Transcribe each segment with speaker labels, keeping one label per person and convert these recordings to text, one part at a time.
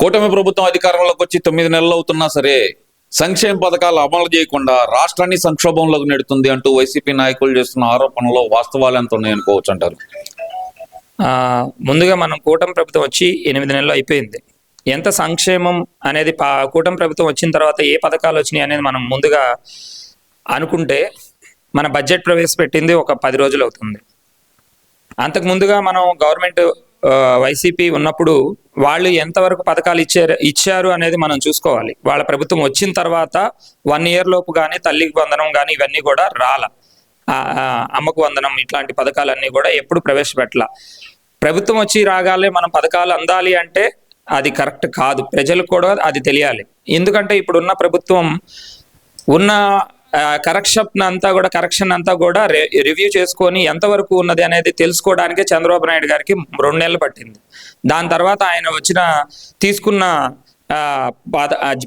Speaker 1: కూటమి ప్రభుత్వం అధికారంలోకి వచ్చి తొమ్మిది నెలలు అవుతున్నా సరే సంక్షేమ పథకాలు అమలు చేయకుండా రాష్ట్రాన్ని సంక్షోభంలోకి నెడుతుంది అంటూ వైసీపీ నాయకులు చేస్తున్న ఆరోపణలో వాస్తవాలు ఎంత ఉన్నాయనుకోవచ్చు అంటారు?
Speaker 2: ముందుగా మనం కూటమి ప్రభుత్వం వచ్చి ఎనిమిది నెలలు అయిపోయింది. ఎంత సంక్షేమం అనేది పా కూటమి ప్రభుత్వం వచ్చిన తర్వాత ఏ పథకాలు వచ్చినాయి అనేది మనం ముందుగా అనుకుంటే మన బడ్జెట్ ప్రవేశపెట్టింది ఒక పది రోజులు అవుతుంది. అంతకు ముందుగా మనం గవర్నమెంట్ వైసీపీ ఉన్నప్పుడు వాళ్ళు ఎంతవరకు పథకాలు ఇచ్చారు ఇచ్చారు అనేది మనం చూసుకోవాలి. వాళ్ళ ప్రభుత్వం వచ్చిన తర్వాత వన్ ఇయర్ లోపు కానీ తల్లికి వందనం కానీ ఇవన్నీ కూడా రాల. అమ్మకు వందనం ఇట్లాంటి పథకాలన్నీ కూడా ఎప్పుడు ప్రవేశపెట్టల. ప్రభుత్వం వచ్చి రాగాలే మనం పథకాలు అందాలి అంటే అది కరెక్ట్ కాదు. ప్రజలకు కూడా అది తెలియాలి. ఎందుకంటే ఇప్పుడున్న ప్రభుత్వం ఉన్న కరెక్షన్ అంతా కూడా కరెక్షన్ అంతా కూడా రివ్యూ చేసుకొని ఎంతవరకు ఉన్నది అనేది తెలుసుకోవడానికే చంద్రబాబు నాయుడు గారికి రెండు నెలలు పట్టింది. దాని తర్వాత ఆయన వచ్చిన తీసుకున్న ఆ,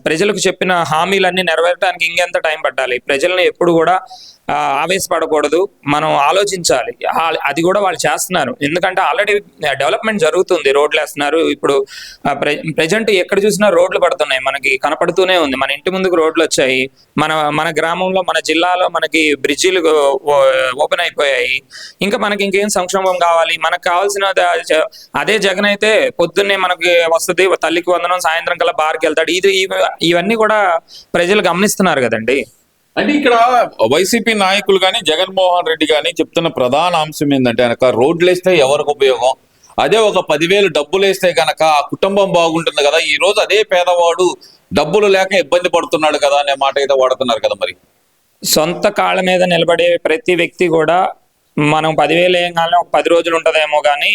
Speaker 2: ప్రజలకు చెప్పిన హామీలన్నీ నెరవేరడానికి ఇంకెంత టైం పట్టాలి? ప్రజల్ని ఎప్పుడు కూడా ఆవేశపడకూడదు. మనం ఆలోచించాలి. అది కూడా వాళ్ళు చేస్తున్నారు. ఎందుకంటే ఆల్రెడీ డెవలప్మెంట్ జరుగుతుంది. రోడ్లు వేస్తున్నారు. ఇప్పుడు ప్రజెంట్ ఎక్కడ చూసినా రోడ్లు పడుతున్నాయి. మనకి కనపడుతూనే ఉంది. మన ఇంటి ముందుకు రోడ్లు వచ్చాయి. మన మన గ్రామంలో మన జిల్లాలో మనకి బ్రిడ్జిలు ఓపెన్ అయిపోయాయి. ఇంకా మనకి ఇంకేం సంక్షేమం కావాలి? మనకు కావాల్సిన అదే జగన్ అయితే పొద్దున్నే మనకి వస్తుంది. తల్లికి వందనం సాయంత్రం కల్లా బార్కి వెళ్తాడు. ఇది ఇవన్నీ కూడా ప్రజలు గమనిస్తున్నారు కదండి.
Speaker 1: అంటే ఇక్కడ వైసీపీ నాయకులు కానీ జగన్మోహన్ రెడ్డి కానీ చెప్తున్న ప్రధాన అంశం ఏంటంటే కనుక రోడ్లు వేస్తే ఎవరికి ఉపయోగం? అదే ఒక పదివేలు డబ్బులు వేస్తే గనక ఆ కుటుంబం బాగుంటుంది కదా. ఈ రోజు అదే పేదవాడు డబ్బులు లేక ఇబ్బంది పడుతున్నాడు కదా అనే మాట అయితే వాడుతున్నారు కదా మరి.
Speaker 2: సొంత కాళ్ళ మీద నిలబడే ప్రతి వ్యక్తి కూడా మనం పదివేలు ఏం కావాలని ఒక పది రోజులు ఉంటుందేమో కానీ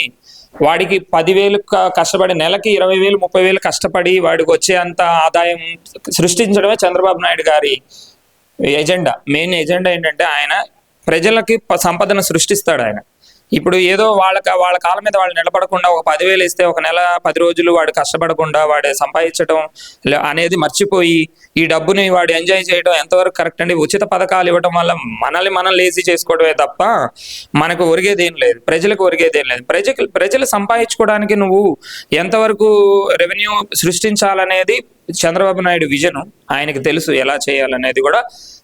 Speaker 2: వాడికి పదివేలు కష్టపడి నెలకి ఇరవై వేలు ముప్పై వేలు కష్టపడి వాడికి వచ్చే అంత ఆదాయం సృష్టించడమే చంద్రబాబు నాయుడు గారి ఎజెండా. మెయిన్ ఎజెండా ఏంటంటే ఆయన ప్రజలకి ప- సంపదను సృష్టిస్తాడు ఆయన. ఇప్పుడు ఏదో వాళ్ళ వాళ్ళ కాళ్ళ మీద వాళ్ళు నిలబడకుండా ఒక పదివేలు ఇస్తే ఒక నెల పది రోజులు వాడు కష్టపడకుండా వాడు సంపాదించడం అనేది మర్చిపోయి ఈ డబ్బుని వాడు ఎంజాయ్ చేయడం ఎంతవరకు కరెక్ట్ అండి? ఉచిత పథకాలు ఇవ్వడం వల్ల మనల్ని మనం లేజీ చేసుకోవడమే తప్ప మనకు ఒరిగేది ఏం లేదు. ప్రజలకు ఒరిగేది ఏం లేదు. ప్రజలు ప్రజలు సంపాదించుకోవడానికి నువ్వు ఎంతవరకు రెవెన్యూ సృష్టించాలనేది చంద్రబాబు నాయుడు విజన్ ఆయనకి తెలుసు ఎలా చేయాలనేది కూడా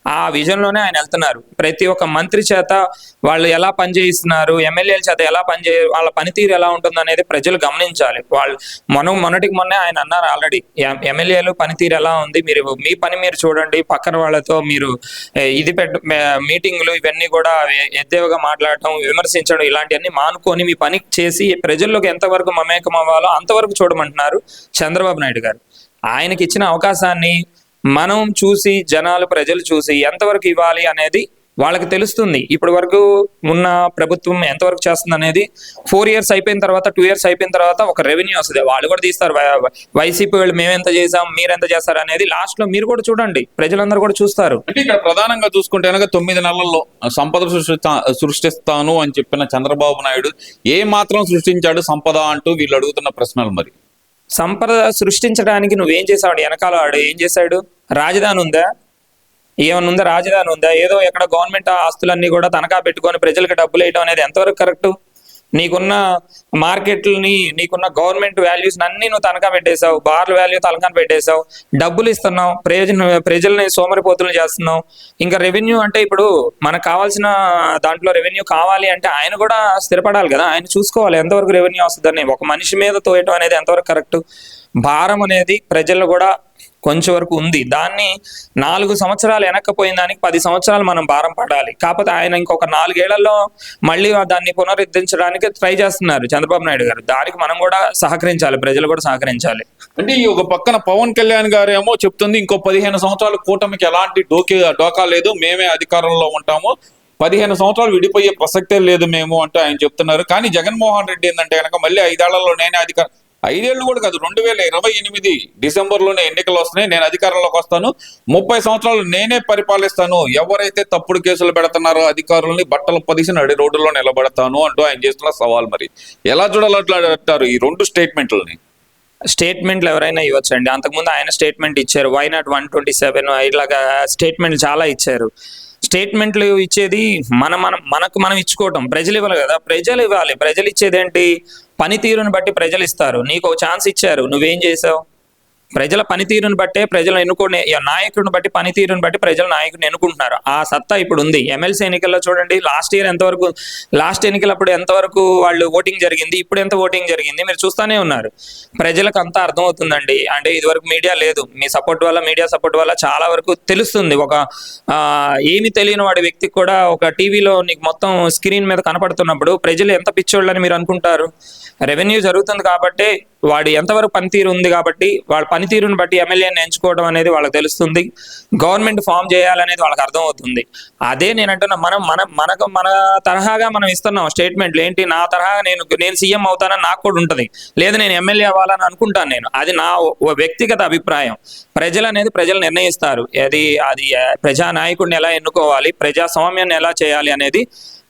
Speaker 2: ఆ విజన్లోనే ఆయన వెళ్తున్నారు. ప్రతి ఒక్క మంత్రి చేత వాళ్ళు ఎలా పనిచేయిస్తున్నారు ఎమ్మెల్యేల చేత ఎలా పనిచే వాళ్ళ పనితీరు ఎలా ఉంటుంది అనేది ప్రజలు గమనించాలి. వాళ్ళు మనం మొన్నటికి మొన్నే ఆయన అన్నారు ఆల్రెడీ ఎమ్మెల్యేలు పనితీరు ఎలా ఉంది మీరు మీ పని మీరు చూడండి పక్కన వాళ్ళతో మీరు ఇది పెట్ట మీటింగ్లు ఇవన్నీ కూడా ఎద్దేవగా మాట్లాడటం విమర్శించడం ఇలాంటివన్నీ మానుకొని మీ పని చేసి ప్రజల్లోకి ఎంతవరకు మమేకం అవ్వాలో అంతవరకు చూడమంటున్నారు చంద్రబాబు నాయుడు గారు. ఆయనకి ఇచ్చిన అవకాశాన్ని మనం చూసి జనాలు ప్రజలు చూసి ఎంతవరకు ఇవ్వాలి అనేది వాళ్ళకి తెలుస్తుంది. ఇప్పటి వరకు ఉన్న ప్రభుత్వం ఎంతవరకు చేస్తుంది అనేది ఫోర్ ఇయర్స్ అయిపోయిన తర్వాత టూ ఇయర్స్ అయిపోయిన తర్వాత ఒక రెవెన్యూ వస్తుంది. వాళ్ళు కూడా తీస్తారు. వైసీపీ వాళ్ళు మేము ఎంత చేసాం మీరు ఎంత చేస్తారు అనేది లాస్ట్లో మీరు కూడా చూడండి. ప్రజలందరూ కూడా చూస్తారు.
Speaker 1: అంటే ఇక్కడ ప్రధానంగా చూసుకుంటే కనుక తొమ్మిది నెలల్లో సంపద సృష్టిస్తాను అని చెప్పిన చంద్రబాబు నాయుడు ఏ మాత్రం సృష్టించాడు సంపద అంటూ వీళ్ళు అడుగుతున్న ప్రశ్నలు మరి.
Speaker 2: సంపద సృష్టించడానికి నువ్వేం చేసావాడు వెనకాల వాడు ఏం చేశాడు? రాజధాని ఉందా? ఏమన్నా ఉందా? రాజధాని ఉందా? ఏదో ఎక్కడ గవర్నమెంట్ ఆస్తులన్నీ కూడా తనఖా పెట్టుకొని ప్రజలకు డబ్బులు వేయడం అనేది ఎంతవరకు కరెక్ట్? నీకున్న మార్కెట్లని నీకున్న గవర్నమెంట్ వాల్యూస్ అన్ని నువ్వు తనఖా పెట్టేశావు. బార్ల వాల్యూ తనఖా పెట్టేశావు. డబ్బులు ఇస్తున్నావు. ప్రయోజన ప్రజల్ని సోమరిపోతులు చేస్తున్నావు. ఇంకా రెవెన్యూ అంటే ఇప్పుడు మనకు కావాల్సిన దాంట్లో రెవెన్యూ కావాలి అంటే ఆయన కూడా స్థిరపడాలి కదా. ఆయన చూసుకోవాలి ఎంతవరకు రెవెన్యూ వస్తుందని. ఒక మనిషి మీద తోయటం అనేది ఎంతవరకు కరెక్ట్? భారం అనేది ప్రజలు కూడా కొంచెం వరకు ఉంది. దాన్ని నాలుగు సంవత్సరాలు వెనక్కపోయిన దానికి పది సంవత్సరాలు మనం భారం పడాలి. కాకపోతే ఆయన ఇంకొక నాలుగేళ్ళలో మళ్ళీ దాన్ని పునరుద్ధరించడానికి ట్రై చేస్తున్నారు చంద్రబాబు నాయుడు గారు. దానికి మనం కూడా సహకరించాలి ప్రజలు కూడా సహకరించాలి.
Speaker 1: అంటే ఈ ఒక పక్కన పవన్ కళ్యాణ్ గారేమో చెప్తుంది ఇంకో పదిహేను సంవత్సరాలు కూటమికి ఎలాంటి డోకే డోకా లేదు మేమే అధికారంలో ఉంటాము. పదిహేను సంవత్సరాలు విడిపోయే ప్రసక్తే లేదు మేము అంటూ ఆయన చెప్తున్నారు. కానీ జగన్మోహన్ రెడ్డి ఏంటంటే కనుక మళ్ళీ ఐదేళ్ళలో నేనే అధికారం ఐదేళ్ళు కూడా కాదు రెండు వేల ఇరవై ఎనిమిది డిసెంబర్లోనే ఎన్నికలు వస్తున్నాయి. నేను అధికారంలోకి వస్తాను. ముప్పై సంవత్సరాలు నేనే పరిపాలిస్తాను. ఎవరైతే తప్పుడు కేసులు పెడుతున్నారో అధికారులని బట్టలు పదిసి నడి రోడ్డులో నిలబడతాను అంటూ ఆయన చేస్తున్న సవాల్ మరి. ఎలా చూడాలంటారు ఈ రెండు స్టేట్మెంట్లని?
Speaker 2: స్టేట్మెంట్లు ఎవరైనా ఇవ్వచ్చండి. అంతకుముందు ఆయన స్టేట్మెంట్ ఇచ్చారు. Why not one twenty seven ఇలాగా స్టేట్మెంట్లు చాలా ఇచ్చారు. స్టేట్మెంట్లు ఇచ్చేది మన మనం మనకు మనం ఇచ్చుకోవటం. ప్రజలు ఇవ్వాలి కదా. ప్రజలు ఇవ్వాలి. ప్రజలు ఇచ్చేది ఏంటి పనితీరును బట్టి ప్రజలు ఇస్తారు. నీకు ఒక ఛాన్స్ ఇచ్చారు. నువ్వేం చేసావు ప్రజల పనితీరుని బట్టే ప్రజలు ఎన్నుకునే నాయకుడిని బట్టి పనితీరుని బట్టి ప్రజలు నాయకుడిని ఎన్నుకుంటున్నారు. ఆ సత్తా ఇప్పుడు ఉంది. ఎమ్మెల్సీ ఎన్నికల్లో చూడండి లాస్ట్ ఇయర్ ఎంతవరకు లాస్ట్ ఎన్నికలప్పుడు ఎంతవరకు వాళ్ళు ఓటింగ్ జరిగింది ఇప్పుడు ఎంత ఓటింగ్ జరిగింది మీరు చూస్తానే ఉన్నారు. ప్రజలకు అంతా అర్థమవుతుందండి. అంటే ఇదివరకు మీడియా లేదు. మీ సపోర్ట్ వల్ల మీడియా సపోర్ట్ వల్ల చాలా వరకు తెలుస్తుంది. ఒక ఏమి తెలియని వాడి వ్యక్తికి కూడా ఒక టీవీలో నీకు మొత్తం స్క్రీన్ మీద కనపడుతున్నప్పుడు ప్రజలు ఎంత పిచ్చోళ్ళని మీరు అనుకుంటారు? రెవెన్యూ జరుగుతుంది కాబట్టి వాడు ఎంతవరకు పనితీరు ఉంది కాబట్టి వాళ్ళ పనితీరును బట్టి ఎమ్మెల్యేని ఎంచుకోవడం అనేది వాళ్ళకి తెలుస్తుంది. గవర్నమెంట్ ఫామ్ చేయాలనేది వాళ్ళకి అర్థమవుతుంది. అదే నేను అంటున్నా మనం మన మనకు మన తరహాగా మనం ఇస్తున్నాం స్టేట్మెంట్లు. ఏంటి? నా తరహాగా నేను నేను సీఎం అవుతానని నాకు కూడా ఉంటుంది. లేదు నేను ఎమ్మెల్యే అవ్వాలని అనుకుంటాను నేను. అది నా వ్యక్తిగత అభిప్రాయం. ప్రజలు అనేది ప్రజలు నిర్ణయిస్తారు. అది అది ప్రజా నాయకుడిని ఎలా ఎన్నుకోవాలి? ప్రజాస్వామ్యాన్ని ఎలా చేయాలి అనేది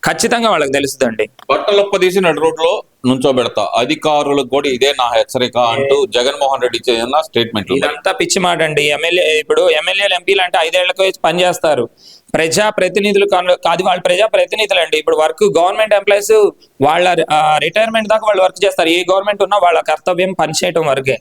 Speaker 2: ఖచ్చితంగా వాళ్ళకి తెలుస్తుందండి
Speaker 1: బట్టలొప్పదీసి నడు రోడ్లో నుంచోబెడతా. అధికారులకు కూడా ఇదే నా హెచ్చరిక అంటూ జగన్మోహన్ రెడ్డి చేసిన స్టేట్మెంట్
Speaker 2: ఇదంతా పిచ్చి మాట అండి. ఎమ్మెల్యే ఇప్పుడు ఎమ్మెల్యేలు ఎంపీలు అంటే ఐదేళ్ళకు పనిచేస్తారు ప్రజా ప్రతినిధులు కాదు వాళ్ళు ప్రజా ప్రతినిధులు అండి. ఇప్పుడు వర్క్ గవర్నమెంట్ ఎంప్లాయీస్ వాళ్ళ రిటైర్మెంట్ దాకా వాళ్ళు వర్క్ చేస్తారు. ఏ గవర్నమెంట్ ఉన్నా వాళ్ళ కర్తవ్యం పనిచేయటం వరకే.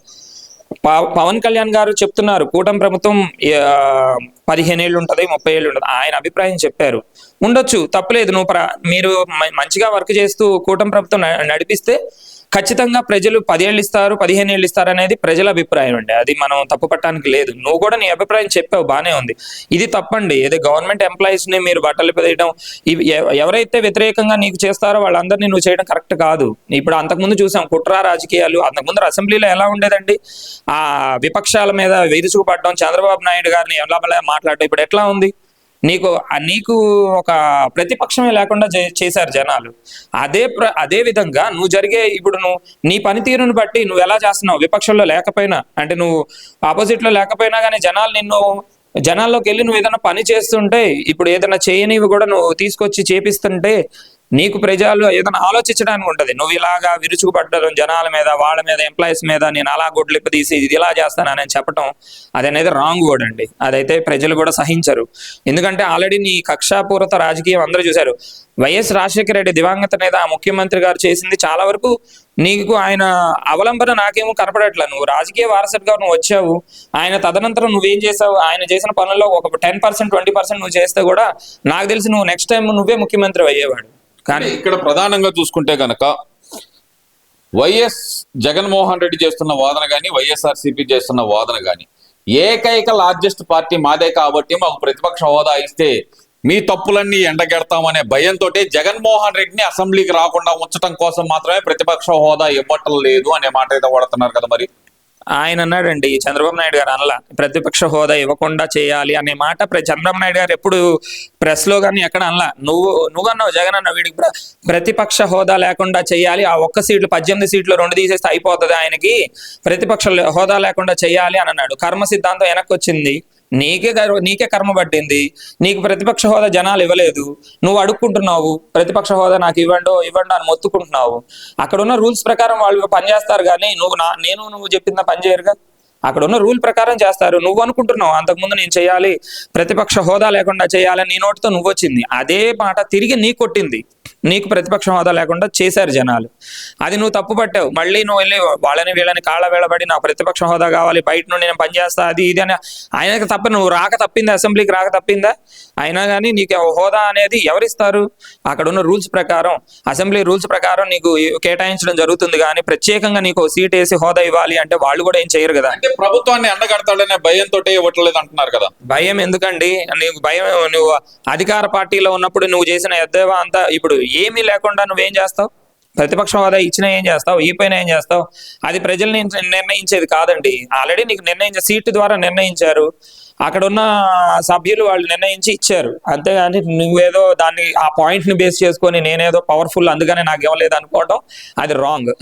Speaker 2: పవన్ కళ్యాణ్ గారు చెప్తున్నారు కూటమి ప్రభుత్వం ఆ, పదిహేను ఏళ్ళు ఉంటది ముప్పై ఏళ్ళు ఉంటది. ఆయన అభిప్రాయం చెప్పారు. ఉండొచ్చు తప్పలేదు. నువ్వు మీరు మ- మంచిగా వర్క్ చేస్తూ కూటమి ప్రభుత్వం న- నడిపిస్తే ఖచ్చితంగా ప్రజలు పదేళ్ళు ఇస్తారు పదిహేను ఏళ్ళు ఇస్తారు అనేది ప్రజల అభిప్రాయం అండి. అది మనం తప్పు పట్టడానికి లేదు. నువ్వు కూడా నీ అభిప్రాయం చెప్పావు బాగానే ఉంది. ఇది తప్పండి. ఏదో గవర్నమెంట్ ఎంప్లాయీస్ని మీరు బట్టలు పెదయడం ఇవి ఎవ- ఎవరైతే వ్యతిరేకంగా నీకు చేస్తారో వాళ్ళందరినీ నువ్వు చేయడం కరెక్ట్ కాదు. ఇప్పుడు అంతకుముందు చూసాం కుట్ర రాజకీయాలు అంతకుముందు అసెంబ్లీలో ఎలా ఉండేదండి? ఆ విపక్షాల మీద విరుచుకుపడడం చంద్రబాబు నాయుడు గారిని ఎలా మాట్లాడడం ఇప్పుడు ఎట్లా ఉంది? నీకు నీకు ఒక ప్రతిపక్షమే లేకుండా చే- చేశారు జనాలు. అదే ప్ర అదే విధంగా నువ్వు జరిగే ఇప్పుడు నువ్వు నీ పనితీరుని బట్టి నువ్వు ఎలా చేస్తున్నావు? విపక్షంలో లేకపోయినా అంటే నువ్వు ఆపోజిట్లో లేకపోయినా కానీ జనాలు నిన్ను జనాల్లోకి వెళ్ళి నువ్వు ఏదైనా పని చేస్తుంటే ఇప్పుడు ఏదైనా చేయనివి కూడా నువ్వు తీసుకొచ్చి చేపిస్తుంటే నీకు ప్రజలు ఏదైనా ఆలోచించడానికి ఉంటుంది. నువ్వు ఇలాగా విరుచుకుపడ్డం జనాల మీద వాళ్ళ మీద ఎంప్లాయీస్ మీద నేను అలా గుడ్లిప్ప తీసి ఇది ఇలా చేస్తానని చెప్పడం అది అనేది రాంగ్ వర్డ్ అండి. అదైతే ప్రజలు కూడా సహించరు. ఎందుకంటే ఆల్రెడీ నీ కక్షాపూరిత రాజకీయం అందరూ చూశారు. వైఎస్ రాజశేఖర రెడ్డి దివంగత నేత ముఖ్యమంత్రి గారు చేసింది చాలా వరకు నీకు ఆయన అవలంబన నాకేమో కనపడట్లా. నువ్వు రాజకీయ వారసుడిగా నువ్వు వచ్చావు. ఆయన తదనంతరం నువ్వేం చేసావు? ఆయన చేసిన పనుల్లో ఒక టెన్ పర్సెంట్ ట్వంటీ పర్సెంట్ నువ్వు చేస్తే కూడా నాకు తెలిసి నువ్వు నెక్స్ట్ టైం నువ్వే ముఖ్యమంత్రి అయ్యేవాడు
Speaker 1: కానీ ఇక్కడ ప్రధానంగా చూసుకుంటే గనక వైఎస్ జగన్మోహన్ రెడ్డి చేస్తున్న వాదన కానీ వైఎస్ఆర్సీపీ చేస్తున్న వాదన కానీ ఏకైక లార్జెస్ట్ పార్టీ మాదే కాబట్టి మాకు ప్రతిపక్ష హోదా ఇస్తే మీ తప్పులన్నీ ఎండగెడతామనే భయంతో జగన్మోహన్ రెడ్డిని అసెంబ్లీకి రాకుండా ఉంచడం కోసం మాత్రమే ప్రతిపక్ష హోదా ఇవ్వటం లేదు అనే మాట అయితే వాడుతున్నారు కదా మరి.
Speaker 2: ఆయన అన్నాడండి చంద్రబాబు నాయుడు గారు అనలా ప్రతిపక్ష హోదా ఇవ్వకుండా చేయాలి అనే మాట చంద్రబాబు నాయుడు గారు ఎప్పుడు ప్రెస్లో కానీ ఎక్కడ అనలా. నువ్వు నువ్వు అన్నావు జగన్ అన్న వీడికి ప్రతిపక్ష హోదా లేకుండా చేయాలి ఆ ఒక్క సీట్లు పద్దెనిమిది సీట్లు రెండు తీసేస్తే అయిపోతుంది ఆయనకి ప్రతిపక్ష హోదా లేకుండా చేయాలి అని అన్నాడు. కర్మ సిద్ధాంతం వెనక్కి వచ్చింది. నీకే గర్వ- నీకే కర్మ పట్టింది. నీకు ప్రతిపక్ష హోదా జనాలు ఇవ్వలేదు. నువ్వు అడుక్కుంటున్నావు. ప్రతిపక్ష హోదా నాకు ఇవ్వండో ఇవ్వండి అని మొత్తుకుంటున్నావు. అక్కడ ఉన్న రూల్స్ ప్రకారం వాళ్ళు పనిచేస్తారు కానీ నువ్వు నా నేను నువ్వు చెప్పిందా పని చేయరుగా? అక్కడ ఉన్న రూల్ ప్రకారం చేస్తారు. నువ్వు అనుకుంటున్నావు అంతకుముందు నేను చేయాలి ప్రతిపక్ష హోదా లేకుండా చేయాలని నీ నోటితో నువ్వు వచ్చింది. అదే మాట తిరిగి నీ కొట్టింది. నీకు ప్రతిపక్ష హోదా లేకుండా చేశారు జనాలు. అది నువ్వు తప్పు పట్టావు. మళ్ళీ నువ్వు వెళ్ళి వాళ్ళని వీళ్ళని కాళ్ళ వేళబడి నాకు ప్రతిపక్ష హోదా కావాలి బయట నుండి నేను పనిచేస్తా అది ఇది అని ఆయనకి తప్ప నువ్వు రాక తప్పిందా? అసెంబ్లీకి రాక తప్పిందా? అయినా కానీ నీకు హోదా అనేది ఎవరిస్తారు? అక్కడ ఉన్న రూల్స్ ప్రకారం అసెంబ్లీ రూల్స్ ప్రకారం నీకు కేటాయించడం జరుగుతుంది. కానీ ప్రత్యేకంగా నీకు సీట్ వేసి హోదా ఇవ్వాలి అంటే వాళ్ళు కూడా ఏం చేయరు కదా.
Speaker 1: అంటే ప్రభుత్వాన్ని అండగడతాడనే భయంతో ఇవ్వట్లేదు అంటున్నారు కదా.
Speaker 2: భయం ఎందుకండి? నీకు భయం నువ్వు అధికార పార్టీలో ఉన్నప్పుడు నువ్వు చేసిన ఎద్దేవా అంతా ఇప్పుడు ఏమీ లేకుండా నువ్వేం చేస్తావు? ప్రతిపక్ష హోదా ఇచ్చినా ఏం చేస్తావు? ఈ పైన ఏం చేస్తావు? అది ప్రజల్ని నిర్ణయించేది కాదండి. ఆల్రెడీ నీకు నిర్ణయించే సీటు ద్వారా నిర్ణయించారు. అక్కడ ఉన్న సభ్యులు వాళ్ళు నిర్ణయించి ఇచ్చారు. అంతేగాని నువ్వేదో దాన్ని ఆ పాయింట్ని బేస్ చేసుకొని నేనేదో పవర్ఫుల్ అందుకనే నాకు ఇవ్వలేదు అనుకోవడం అది రాంగ్.